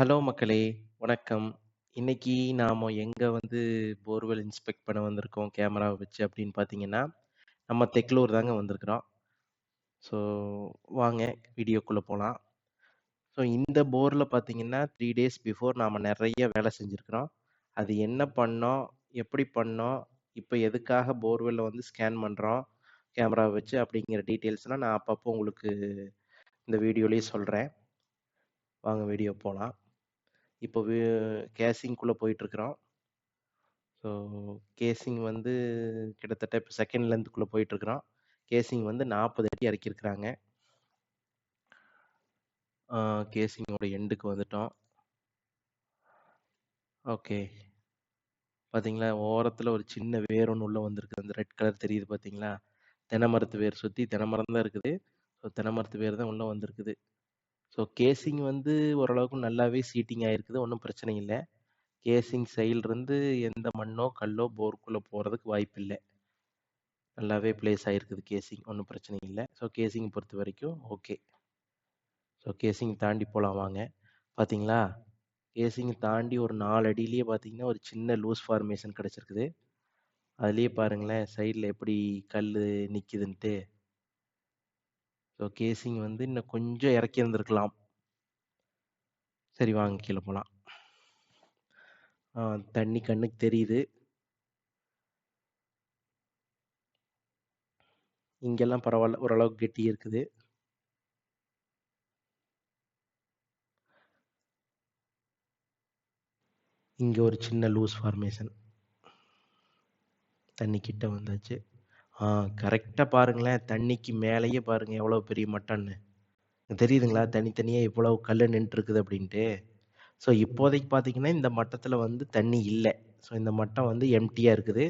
Hello மக்களே! வணக்கம். இன்னைக்கு நாம் எங்கே வந்து போர்வெல் இன்ஸ்பெக்ட் பண்ண வந்திருக்கோம் கேமராவை வச்சு அப்படின்னு பார்த்தீங்கன்னா, நம்ம தெக்லூர் தாங்க வந்திருக்கிறோம். ஸோ வாங்க வீடியோக்குள்ளே போகலாம் ஸோ இந்த போரில் பார்த்தீங்கன்னா, த்ரீ டேஸ் பிஃபோர் நாம் நிறைய வேலை செஞ்சுருக்குறோம் அது என்ன பண்ணோம்? எப்படி பண்ணோம்? இப்போ எதுக்காக போர்வெல்லை வந்து ஸ்கேன் பண்ணுறோம் கேமராவை வச்சு அப்படிங்கிற டீட்டெயில்ஸ்லாம் நான் அப்பப்போ உங்களுக்கு இந்த வீடியோலேயே சொல்கிறேன் வாங்க வீடியோ போகலாம் இப்போ கேசிங்குள்ளே கேசிங்க்குள்ள ஸோ கேசிங் வந்து கிட்டத்தட்ட இப்போ செகண்ட் லென்த்துக்குள்ளே போயிட்டுருக்குறோம் கேசிங் வந்து 40 அடி இறக்கியிருக்கிறாங்க. கேசிங்கோட எண்டுக்கு வந்துட்டோம். ஓகே. பார்த்தீங்களா? ஓரத்தில் ஒரு சின்ன வேர் ஒன்று உள்ளே வந்திருக்கு. அந்த ரெட் கலர் தெரியுது பார்த்தீங்களா? தென்னை மரத்து வேர் சுற்றி தென்னை மரம் தான் இருக்குது. ஸோ தென்னை மரத்து வேர் தான் உள்ளே வந்திருக்குது. ஸோ கேசிங் வந்து ஓரளவுக்கு நல்லாவே சீட்டிங் ஆயிருக்குது. ஒன்றும் பிரச்சனை இல்லை கேசிங் சைடுலருந்து எந்த மண்ணோ, கல்லோ போருக்குள்ளே போகிறதுக்கு வாய்ப்பு இல்லை நல்லாவே பிளேஸ் ஆகிருக்குது கேசிங். ஒன்றும் பிரச்சனை இல்லை ஸோ கேசிங் பொறுத்த வரைக்கும் ஓகே. ஸோ கேசிங் தாண்டி போகலாம் வாங்க. பார்த்தீங்களா? கேசிங் தாண்டி ஒரு நாலு அடியிலேயே பார்த்தீங்கன்னா, ஒரு சின்ன லூஸ் ஃபார்மேஷன் கிடச்சிருக்குது அதுலேயே பாருங்களேன், சைடில் எப்படி கல் நிற்கிதுன்ட்டு ஸோ கேசிங் வந்து இன்னும் கொஞ்சம் இறக்கியிருந்திருக்கலாம். சரி வாங்க கீழே போகலாம் தண்ணி கண்ணுக்கு தெரியுது. இங்கெல்லாம் பரவாயில்ல ஓரளவுக்கு கெட்டி இருக்குது. இங்கே ஒரு சின்ன லூஸ் ஃபார்மேஷன். தண்ணி கிட்ட வந்தாச்சு. ஆ கரெக்ட்டா பாருங்களேன், தண்ணிக்கு மேலேயே பாருங்க எவ்வளோ பெரிய மட்டம்னு. தெரியுதுங்களா? தனித்தனியா எவ்வளவு கல்லு நின்னுட்டுருக்குது அப்படின்ட்டு. ஸோ இப்போதைக்கு பார்த்தீங்கன்னா, இந்த மட்டத்தில் வந்து தண்ணி இல்ல. ஸோ இந்த மட்டம் வந்து எம்ப்டியா இருக்குது.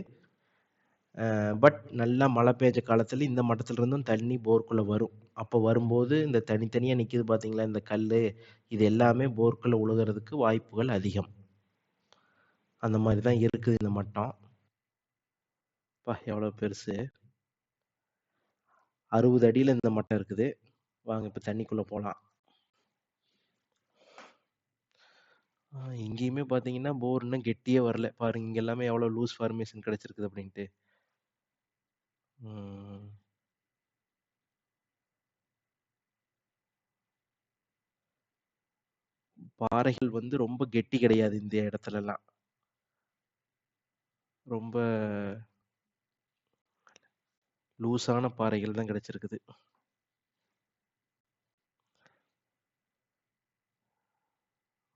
அ பட் நல்லா மழை பெஞ்ச காலத்தில் இந்த மட்டத்துல இருந்தும் தண்ணி போருக்குள்ள வரும். அப்போ வரும்போது இந்த தனித்தனியா நிக்குது பார்த்தீங்களா? இந்த கல்லு, இது எல்லாமே போருக்குள்ள விழுகுறதுக்கு வாய்ப்புகள் அதிகம். அந்த மாரி தான் இருக்குது இந்த மட்டம். அப்பா! எவ்வளோ பெருசு. அறுபது அடியில் இந்த மட்டம் இருக்குது. வாங்க இப்போ தண்ணிக்குள்ளே போகலாம் எங்கேயுமே இங்கேயுமே பார்த்தீங்கன்னா, போர் இன்னும் கெட்டியே வரல. பாருங்க இங்கே எல்லாமே எவ்வளோ லூஸ் ஃபார்மேஷன் கிடைச்சிருக்குது அப்படின்ட்டு. பாறைகள் வந்து ரொம்ப கெட்டி கிடையாது இந்த இடத்துலலாம். ரொம்ப லூஸான பாறைகள் தான் கிடைச்சிருக்குது.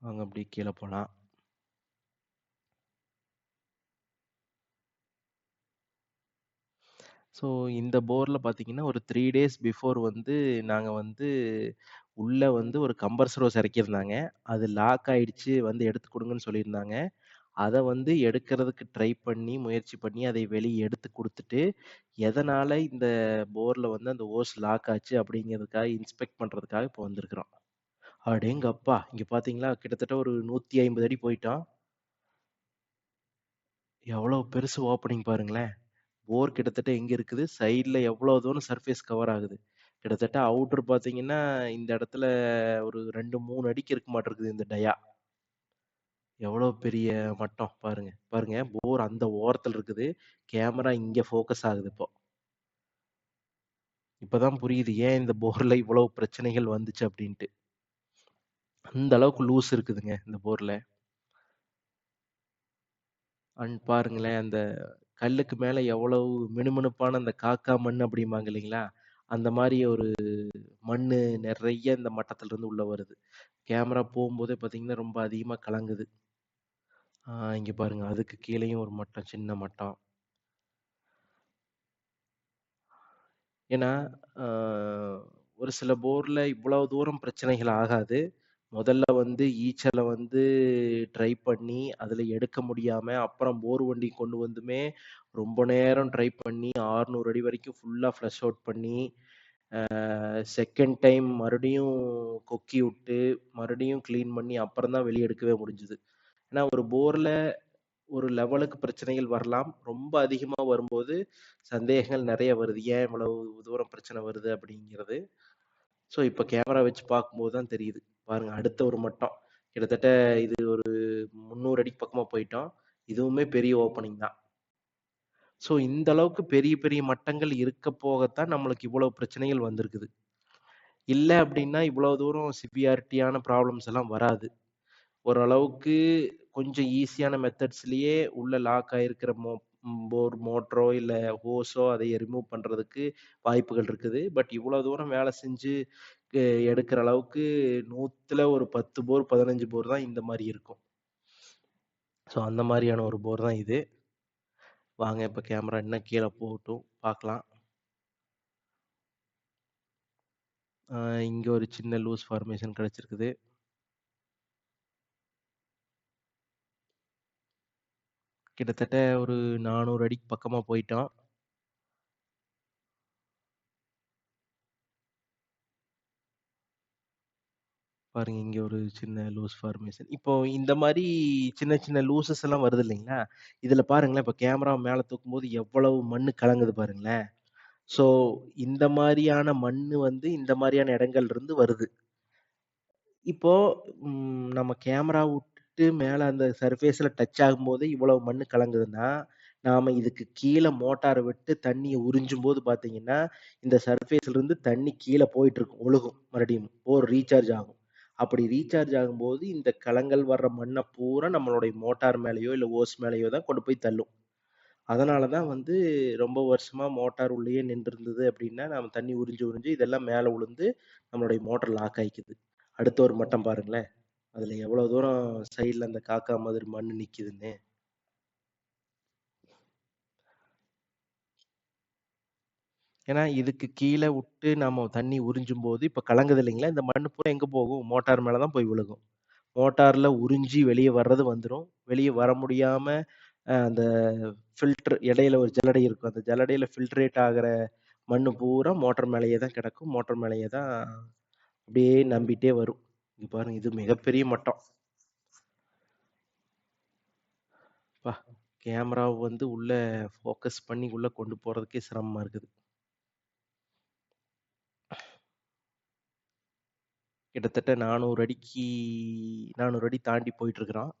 வாங்க அப்படியே கீழே போகலாம் ஸோ இந்த போரில் பார்த்தீங்கன்னா, ஒரு த்ரீ டேஸ் பிஃபோர் வந்து நாங்கள் வந்து உள்ளே வந்து ஒரு கம்பர்சரோஸ் ஹோஸ் இறக்கியிருந்தாங்க. அது லாக் ஆயிடுச்சு வந்து எடுத்து கொடுங்கன்னு சொல்லியிருந்தாங்க. அதை வந்து எடுக்கிறதுக்கு ட்ரை பண்ணி, முயற்சி பண்ணி அதை வெளியே எடுத்து கொடுத்துட்டு எதனால இந்த போர்ல வந்து அந்த ஓஸ் லாக் ஆச்சு அப்படிங்கிறதுக்காக இன்ஸ்பெக்ட் பண்றதுக்காக இப்போ வந்திருக்கிறோம். அடேங்கப்பா! இங்க பார்த்தீங்களா? கிட்டத்தட்ட ஒரு 150 அடி போயிட்டோம். எவ்வளோ பெருசு ஓப்பனிங் பாருங்களேன். போர் கிட்டத்தட்ட எங்க இருக்குது? சைட்ல எவ்வளோ தூரம் சர்ஃபேஸ் கவர் ஆகுது. கிட்டத்தட்ட அவுட்டர் பார்த்தீங்கன்னா, இந்த இடத்துல ஒரு 2, 3 அடிக்கு இருக்க மாட்டிருக்குது இந்த டயா. எவ்வளோ பெரிய மட்டம் பாருங்க. பாருங்க போர் அந்த ஓரத்துல இருக்குது. கேமரா இங்க ஃபோக்கஸ் ஆகுது இப்போ. இப்பதான் புரியுது ஏன் இந்த போர்ல இவ்வளவு பிரச்சனைகள் வந்துச்சு அப்படின்ட்டு. அந்த அளவுக்கு லூஸ் இருக்குதுங்க இந்த போர்ல. அண்ட் பாருங்களேன், அந்த கல்லுக்கு மேல எவ்வளவு மினுமினுப்பான அந்த காக்கா மண் அப்படிம்பாங்க இல்லைங்களா? அந்த மாரி ஒரு மண்ணு நெறைய இந்த மட்டத்துல இருந்து உள்ள வருது. கேமரா போம்போதே பார்த்தீங்கன்னா, ரொம்ப அதிகமா கலங்குது. ஆ இங்க பாருங்க. அதுக்கு கீழயும் ஒரு மட்டம், சின்ன மட்டம். ஏன்னா, ஒரு சில போர்ல இவ்வளவு தூரம் பிரச்சனைகள் ஆகாது. முதல்ல வந்து ஈச்சல வந்து ட்ரை பண்ணி, அதுல எடுக்க முடியாம, அப்புறம் போர் வண்டி கொண்டு வந்துமே ரொம்ப நேரம் ட்ரை பண்ணி 600 அடி வரைக்கும் ஃபுல்லா ஃப்ளஷ் அவுட் பண்ணி, செகண்ட் டைம் மறுபடியும் கொக்கி விட்டு, மறுபடியும் கிளீன் பண்ணி அப்புறம் தான் வெளிய எடுக்கவே முடிஞ்சது. ஏன்னா ஒரு போர்ல ஒரு லெவலுக்கு பிரச்சனைகள் வரலாம். ரொம்ப அதிகமா வரும்போது சந்தேகங்கள் நிறைய வருது. ஏன் இவ்வளவு தூரம் பிரச்சனை வருது அப்படிங்கிறது. ஸோ இப்போ கேமரா வச்சு பார்க்கும்போது தான் தெரியுது. பாருங்க அடுத்த ஒரு மட்டம். கிட்டத்தட்ட இது ஒரு 300 அடிக்கு பக்கமாக போயிட்டோம். இதுவுமே பெரிய ஓப்பனிங் தான். ஸோ இந்த அளவுக்கு பெரிய பெரிய மட்டங்கள் இருக்க போகத்தான் நம்மளுக்கு இவ்வளவு பிரச்சனைகள் வந்திருக்குது. இல்லை அப்படின்னா இவ்வளவு தூரம் சிவியாரிட்டியான ப்ராப்ளம்ஸ் எல்லாம் வராது. ஓரளவுக்கு கொஞ்சம் ஈஸியான மெத்தட்ஸ்லயே உள்ள லாக் ஆயிருக்கிற மோ போர் மோட்டரோ இல்லை ஹோஸோ அதை ரிமூவ் பண்ணுறதுக்கு வாய்ப்புகள் இருக்குது. பட் இவ்வளோ தூரம் வேலை செஞ்சு எடுக்கிற அளவுக்கு 100ல ஒரு 10 போர், 15 போர் தான் இந்த மாதிரி இருக்கும். ஸோ அந்த மாதிரியான ஒரு போர் தான் இது. வாங்க இப்போ கேமரா இன்னும் கீழே போகட்டும். பார்க்கலாம். இங்கே ஒரு சின்ன லூஸ் ஃபார்மேஷன் கிடச்சிருக்குது கிட்டத்தட்ட ஒரு 400 அடிக்கு பக்கமா போயிட்டோம். பாருங்க இங்க ஒரு சின்ன லூஸ் ஃபார்மேஷன். இப்போ இந்த மாதிரி சின்ன சின்ன லூசஸ் எல்லாம் வருது இல்லைங்களா? இதுல பாருங்களேன், இப்ப கேமரா மேல தூக்கும்போது எவ்வளவு மண்ணு கலங்குது பாருங்களேன். ஸோ இந்த மாதிரியான மண் வந்து இந்த மாதிரியான இடங்கள்ல இருந்து வருது. இப்போ நம்ம கேமரா விட்டுட்டு மேலே அந்த சர்ஃபேஸில் டச் ஆகும்போது இவ்வளவு மண் கலங்குதுன்னா, நாம் இதுக்கு கீழே மோட்டார் விட்டு தண்ணியை உறிஞ்சும் போது பார்த்தீங்கன்னா, இந்த சர்ஃபேஸ்லேருந்து தண்ணி கீழே போயிட்டுருக்கும் ஒழுகும் மறுபடியும். போர் ரீசார்ஜ் ஆகும். அப்படி ரீசார்ஜ் ஆகும்போது இந்த கலங்கள் வர்ற மண்ணை பூரா நம்மளுடைய மோட்டார் மேலேயோ இல்லை ஓஸ் மேலேயோ தான் கொண்டு போய் தள்ளும். அதனால தான் வந்து ரொம்ப வருஷமாக மோட்டார் உள்ளேயே நின்றுருந்தது அப்படின்னா, நம்ம தண்ணி உறிஞ்சு உறிஞ்சு இதெல்லாம் மேலே விழுந்து நம்மளுடைய மோட்டார் லாக் ஆகிக்குது அடுத்த ஒரு மட்டம் பாருங்களேன். அதுல எவ்வளவு தூரம் சைடில் அந்த காக்கா மாதிரி மண் நிக்குதுன்னு. ஏன்னா இதுக்கு கீழே விட்டு நம்ம தண்ணி உறிஞ்சும் போது இப்ப கலங்குது இல்லைங்களா? இந்த மண் பூரா எங்க போகும்? மோட்டார் மேலே தான் போய் விழுகும். மோட்டார்ல உறிஞ்சி வெளியே வர்றது வந்துடும் வெளியே வர முடியாம அந்த ஃபில்டர் இடையில ஒரு ஜல்லடை இருக்கும். அந்த ஜல்லடையில ஃபில்ட்ரேட் ஆகிற மண்ணு பூரா மோட்டார் மேலேயே தான் கிடக்கும். மோட்டார் மேலேயே தான் அப்படியே நம்பிட்டே வரும். இங்க பாருங்க இது மிகப்பெரிய மட்டம். அப்பா! வந்து உள்ள ஃபோக்கஸ் பண்ணி உள்ள கொண்டு போறதுக்கே சிரமமா இருக்குது. கிட்டத்தட்ட 400 அடிக்கு 400 அடி தாண்டி போயிட்டு இருக்கிறான்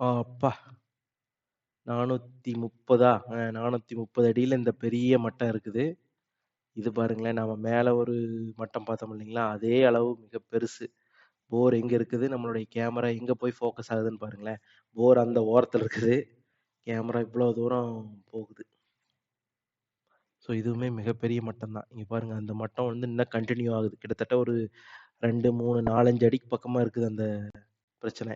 அப்பா! 430ஆ? அ 430 அடியில இந்த பெரிய மட்டம் இருக்குது. இது பாருங்களேன், நம்ம மேல ஒரு மட்டம் பார்த்தோம் இல்லைங்களா? அதே அளவு மிக பெருசு. போர் எங்க இருக்குது? நம்மளுடைய கேமரா எங்க போய் ஃபோக்கஸ் ஆகுதுன்னு பாருங்களேன். போர் அந்த ஓரத்தில் இருக்குது. கேமரா இவ்வளோ தூரம் போகுது. ஸோ இதுவுமே மிகப்பெரிய மட்டம் தான். இங்கே பாருங்க அந்த மட்டம் வந்து இன்னும் கண்டினியூ ஆகுது. கிட்டத்தட்ட ஒரு 2, 3, 4, 5 அடிக்கு பக்கமாக இருக்குது அந்த பிரச்சனை.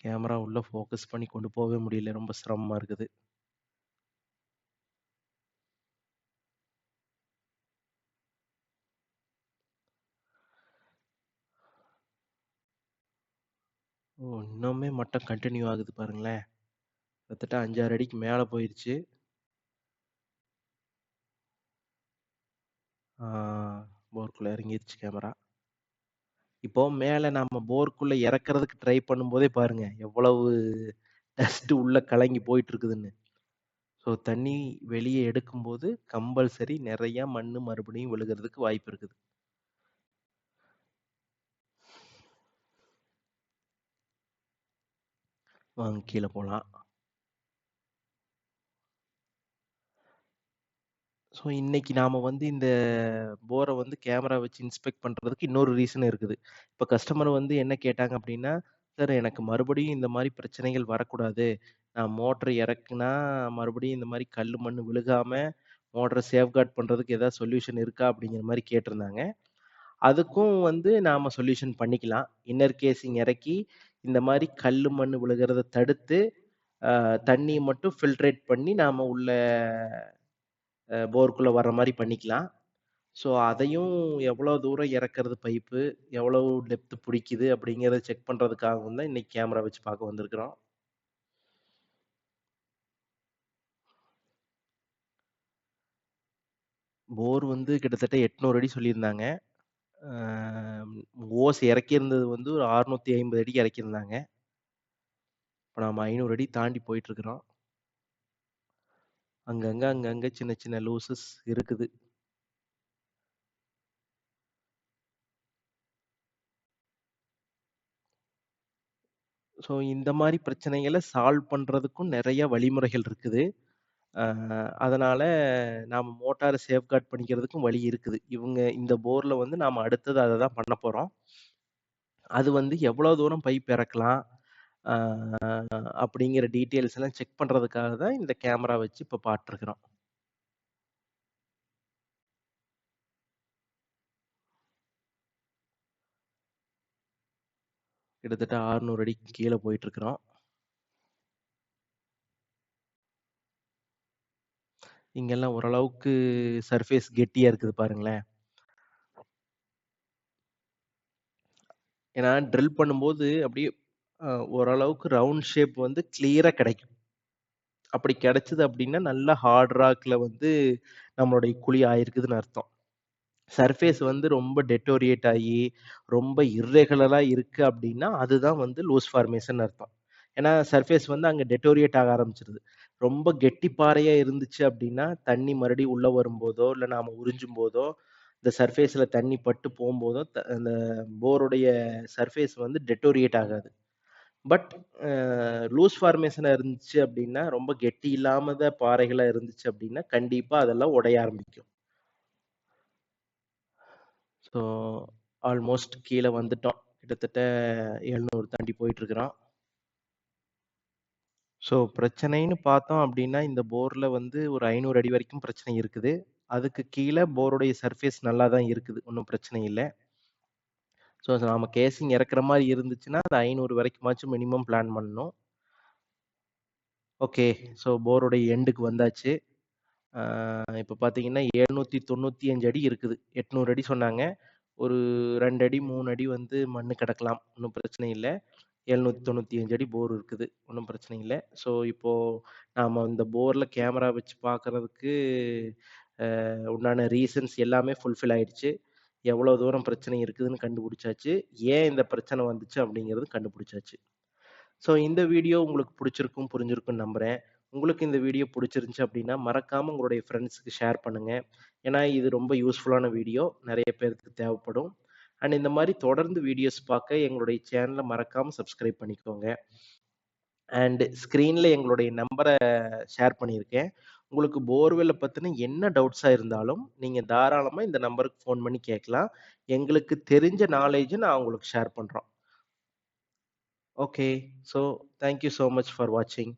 கேமரா உள்ளே ஃபோக்கஸ் பண்ணி கொண்டு போகவே முடியல. ரொம்ப சிரமமாக இருக்குது. ஓ! இன்னுமே மட்டம் கண்டினியூ ஆகுது பாருங்களேன். கிட்டத்தட்ட 5, 6 அடிக்கு மேலே போயிடுச்சு போர்க்குள்ளே இறங்கிடுச்சு இறங்கிருச்சு கேமரா. இப்போ மேல நம்ம போருக்குள்ள இறக்கறதுக்கு ட்ரை பண்ணும்போதே பாருங்க, எவ்வளவு டஸ்ட் உள்ள கலங்கி போயிட்டு இருக்குதுன்னு. ஸோ தண்ணி வெளியே எடுக்கும்போது கம்பல்சரி நிறையா மண் மறுபடியும் விழுகுறதுக்கு வாய்ப்பு இருக்குது. வாங்க கீழே போகலாம் ஸோ இன்னைக்கு நாம் வந்து இந்த போரை வந்து கேமரா வச்சு இன்ஸ்பெக்ட் பண்ணுறதுக்கு இன்னொரு ரீசன் இருக்குது. இப்போ கஸ்டமர் வந்து என்ன கேட்டாங்க அப்படின்னா, "சார் எனக்கு மறுபடியும் இந்த மாதிரி பிரச்சனைகள் வரக்கூடாது. நான் மோட்டர் இறக்குனா மறுபடியும் இந்த மாதிரி கல் மண் விழுகாமல் மோட்டரை சேஃப்கார்ட் பண்ணுறதுக்கு ஏதாவது சொல்யூஷன் இருக்கா?" அப்படிங்கிற மாதிரி கேட்டிருந்தாங்க. அதுக்கும் வந்து நாம் சொல்யூஷன் பண்ணிக்கலாம். இன்னர் கேசிங் இறக்கி இந்த மாதிரி கல் மண் விழுகிறத தடுத்து, தண்ணியை மட்டும் ஃபில்ட்ரேட் பண்ணி நாம் உள்ள போருக்குள்ள வர்ற மாதிரி பண்ணிக்கலாம். ஸோ அதையும் எவ்வளோ தூரம் இறக்கறது பைப்பு, எவ்வளோ டெப்த்து பிடிக்குது அப்படிங்கிறத செக் பண்ணுறதுக்காகவும் தான் இன்றைக்கி கேமரா வச்சு பார்க்க வந்திருக்கிறோம். போர் வந்து கிட்டத்தட்ட 800 அடி சொல்லியிருந்தாங்க. ஓஸ் இறக்கியிருந்தது வந்து ஒரு 650 அடிக்கு இறக்கியிருந்தாங்க. இப்போ நம்ம ஐநூறு அடி தாண்டி போயிட்டுருக்குறோம் அங்கங்கே அங்கங்கே சின்ன சின்ன லூசஸ் இருக்குது. ஸோ இந்த மாதிரி பிரச்சனைகளை சால்வ் பண்ணுறதுக்கும் நிறைய வழிமுறைகள் இருக்குது. அதனால் நாம் மோட்டாரை சேஃப்கார்ட் பண்ணிக்கிறதுக்கும் வழி இருக்குது. இவங்க இந்த போரில் வந்து நாம் அடுத்தது அதை தான் பண்ண போகிறோம் அது வந்து எவ்வளோ தூரம் பைப் இறக்கலாம், அப்படிங்கிற டீட்டெயில்ஸ் எல்லாம் செக் பண்ணுறதுக்காக தான் இந்த கேமரா வச்சு இப்போ பார்த்துருக்குறோம் கிட்டத்தட்ட 600 அடிக்கு கீழே போயிட்டுருக்குறோம் இங்கெல்லாம் ஓரளவுக்கு சர்ஃபேஸ் கெட்டியாக இருக்குது பாருங்களேன். ஏன்னா ட்ரில் பண்ணும்போது அப்படியே அ ஓரளவுக்கு ரவுண்ட் ஷேப் வந்து கிளியரா கிடைக்கும். அப்படி கிடைச்சது அப்படின்னா, நல்ல ஹார்ட் ராக்ல வந்து நம்மளுடைய குழி ஆயிருக்குதுன்னு அர்த்தம். சர்ஃபேஸ் வந்து ரொம்ப டெட்டோரியேட் ஆயி, ரொம்ப இர்ரெகுலரா இருக்கு அப்படின்னா, அதுதான் வந்து லூஸ் ஃபார்மேஷன்னு அர்த்தம். ஏன்னா சர்ஃபேஸ் வந்து அங்க டெட்டோரியேட் ஆக ஆரம்பிச்சுருது. ரொம்ப கெட்டி பாறையா இருந்துச்சு அப்படின்னா, தண்ணி மறுபடியும் உள்ள வரும்போதோ, இல்ல நாம உறிஞ்சும்போதோ, இந்த சர்ஃபேஸ்ல தண்ணி பட்டு போம்போதோ, த அந்த போருடைய சர்ஃபேஸ் வந்து டெட்டோரியேட் ஆகாது. பட் லூஸ் ஃபார்மேஷனாக இருந்துச்சு அப்படின்னா, ரொம்ப கெட்டி இல்லாமத பாறைகளாக இருந்துச்சு அப்படின்னா, கண்டிப்பாக அதெல்லாம் உடைய ஆரம்பிக்கும். ஸோ ஆல்மோஸ்ட் கீழே வந்துட்டோம். கிட்டத்தட்ட 700 தாண்டி போயிட்டுருக்குறோம் ஸோ பிரச்சனைன்னு பார்த்தோம் அப்படின்னா, இந்த போரில் வந்து ஒரு ஐநூறு அடி வரைக்கும் பிரச்சனை இருக்குது. அதுக்கு கீழே போருடைய சர்ஃபேஸ் நல்லா தான் இருக்குது. ஒன்றும் பிரச்சனை இல்லை ஸோ நாம கேசிங் இறக்குற மாரி இருந்துச்சுன்னா, அது 500 வரைக்குமாச்சும் மினிமம் பிளான் பண்ணணும். ஓகே. ஸோ போருடைய எண்டுக்கு வந்தாச்சு. இப்ப பார்த்தீங்கன்னா, 795 அடி இருக்குது. 800 அடி சொன்னாங்க. ஒரு 2 அடி, 3 அடி வந்து மண்ணு கிடக்கலாம். ஒண்ணும் பிரச்சனை இல்ல. 795 அடி போர் இருக்குது. ஒண்ணும் பிரச்சனை இல்ல. ஸோ இப்போ நாம இந்த போர்ல கேமரா வச்சு பார்க்கறதுக்கு உண்டான ரீசன்ஸ் எல்லாமே ஃபுல்ஃபில் ஆயிடுச்சு. எவ்வளோ தூரம் பிரச்சனை இருக்குதுன்னு கண்டுபிடிச்சாச்சு. ஏன் இந்த பிரச்சனை வந்துச்சு அப்படிங்கிறது கண்டுபிடிச்சாச்சு. ஸோ இந்த வீடியோ உங்களுக்கு பிடிச்சிருக்கும் புரிஞ்சிருக்கும்னு நம்புகிறேன் உங்களுக்கு இந்த வீடியோ பிடிச்சிருந்துச்சு அப்படின்னா, மறக்காமல் உங்களுடைய ஃப்ரெண்ட்ஸுக்கு ஷேர் பண்ணுங்கள் ஏன்னா இது ரொம்ப யூஸ்ஃபுல்லான வீடியோ. நிறைய பேருக்கு தேவைப்படும். அண்ட் இந்த மாதிரி தொடர்ந்து வீடியோஸ் பார்க்க எங்களுடைய சேனலை மறக்காமல் சப்ஸ்கிரைப் பண்ணிக்கோங்க. அண்ட் ஸ்க்ரீனில் எங்களுடைய நம்பரை ஷேர் பண்ணியிருக்கேன். உங்களுக்கு போர்வெல்ல பத்தின என்ன டவுட்ஸா இருந்தாலும், நீங்க தாராளமா இந்த நம்பருக்கு ஃபோன் பண்ணி கேட்கலாம். எங்களுக்கு தெரிஞ்ச நாலேஜை நான் உங்களுக்கு ஷேர் பண்றோம். Okay. So thank you much for வாட்சிங்.